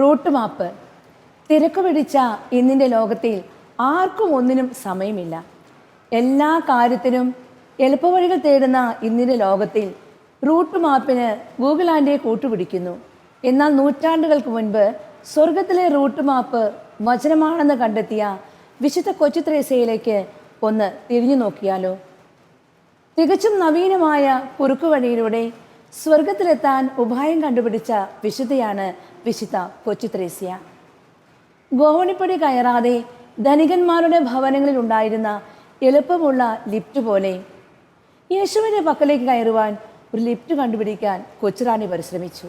Route map. തിരക്ക് പിടിച്ച ഇന്നിന്റെ ലോകത്തിൽ ആർക്കും ഒന്നിനും സമയമില്ല. എല്ലാ കാര്യത്തിനും എളുപ്പവഴികൾ തേടുന്ന ഇന്നിന്റെ ലോകത്തിൽ റൂട്ട് മാപ്പിന് ഗൂഗിൾ ആൻഡിയെ കൂട്ടുപിടിക്കുന്നു. എന്നാൽ നൂറ്റാണ്ടുകൾക്ക് മുൻപ് സ്വർഗത്തിലെ റൂട്ട് മാപ്പ് വചനമാണെന്ന് കണ്ടെത്തിയ വിശുദ്ധ കൊച്ചു ത്രേസയിലേക്ക് ഒന്ന് തിരിഞ്ഞു നോക്കിയാലോ? തികച്ചും നവീനമായ കുറുക്കുവഴിയിലൂടെ സ്വർഗത്തിലെത്താൻ ഉപായം കണ്ടുപിടിച്ച വിശുദ്ധയാണ് വിശുദ്ധ കൊച്ചു ത്രേസ്യ ഗോവണിപ്പടി കയറാതെ ധനികന്മാരുടെ ഭവനങ്ങളിൽ ഉണ്ടായിരുന്ന എളുപ്പമുള്ള ലിഫ്റ്റ് പോലെ യേശുവിന്റെ പക്കലേക്ക് കയറുവാൻ ഒരു ലിഫ്റ്റ് കണ്ടുപിടിക്കാൻ കൊച്ചുറാണി പരിശ്രമിച്ചു.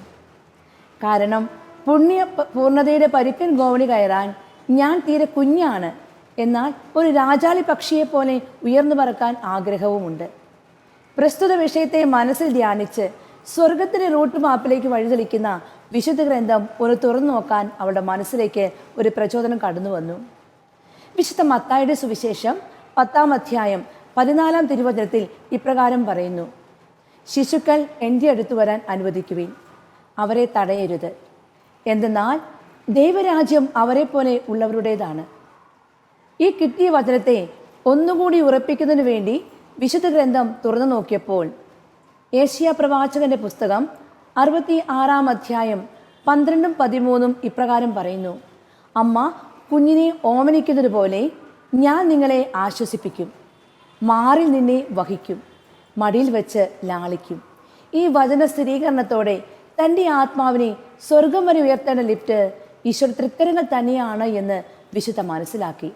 കാരണം പുണ്യ പൂർണതയുടെ പരുക്കൻ ഗോവണി കയറാൻ ഞാൻ തീരെ കുഞ്ഞാണ്. എന്നാൽ ഒരു രാജാളി പക്ഷിയെ പോലെ ഉയർന്നു പറക്കാൻ ആഗ്രഹവുമുണ്ട്. പ്രസ്തുത വിഷയത്തെ മനസ്സിൽ ധ്യാനിച്ച് സ്വർഗത്തിലെ റൂട്ട് മാപ്പിലേക്ക് വഴിതെളിക്കുന്ന വിശുദ്ധ ഗ്രന്ഥം ഒന്ന് തുറന്നു നോക്കാൻ അവളുടെ മനസ്സിലേക്ക് ഒരു പ്രചോദനം കടന്നു വന്നു. വിശുദ്ധ മത്തായുടെ സുവിശേഷം പത്താം അധ്യായം പതിനാലാം തിരുവചനത്തിൽ ഇപ്രകാരം പറയുന്നു. ശിശുക്കൾ എന്റെ അടുത്ത് വരാൻ അനുവദിക്കുവിൻ. അവരെ തടയരുത്. എന്തെന്നാൽ ദൈവരാജ്യം അവരെ പോലെ ഉള്ളവരുടേതാണ്. ഈ കിട്ടിയ വചനത്തെ ഒന്നുകൂടി ഉറപ്പിക്കുന്നതിന് വേണ്ടി വിശുദ്ധ ഗ്രന്ഥം തുറന്നു നോക്കിയപ്പോൾ ഏഷ്യ പ്രവാചകന്റെ പുസ്തകം അറുപത്തി ആറാം അധ്യായം പന്ത്രണ്ടും പതിമൂന്നും ഇപ്രകാരം പറയുന്നു. അമ്മ കുഞ്ഞിനെ ഓമനിക്കുന്നത് പോലെ ഞാൻ നിങ്ങളെ ആശ്വസിപ്പിക്കും. മാറിൽ നിന്നെ വഹിക്കും. മടിയിൽ വെച്ച് ലാളിക്കും. ഈ വചന സ്ഥിരീകരണത്തോടെ തന്റെ ആത്മാവിനെ സ്വർഗം വരെ ഉയർത്തേണ്ട ലിഫ്റ്റ് ഈശ്വര തൃക്കരങ്ങൾ തന്നെയാണ് എന്ന് വിശുദ്ധ മനസ്സിലാക്കി.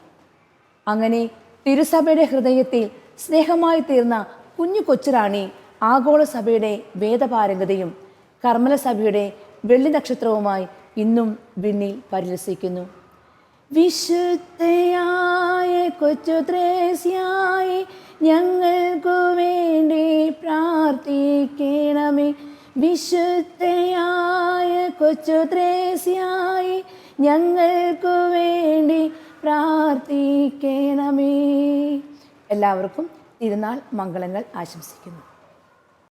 അങ്ങനെ തിരുസഭയുടെ ഹൃദയത്തിൽ സ്നേഹമായി തീർന്ന കുഞ്ഞു കൊച്ചുറാണി ആഗോള സഭയുടെ വേദപാരംഗതയും കർമ്മല സഭയുടെ വെള്ളി നക്ഷത്രവുമായി ഇന്നും വിണ്ണിൽ പരിലസിക്കുന്നു വിശുദ്ധയായ കൊച്ചു ത്രേസ്യായി ഞങ്ങൾക്കു വേണ്ടി പ്രാർത്ഥിക്കണമേ. വിശുദ്ധയായ കൊച്ചു ത്രേസ്യായി ഞങ്ങൾക്കു വേണ്ടി പ്രാർത്ഥിക്കണമേ. എല്ലാവർക്കും തിരുനാൾ മംഗളങ്ങൾ ആശംസിക്കുന്നു.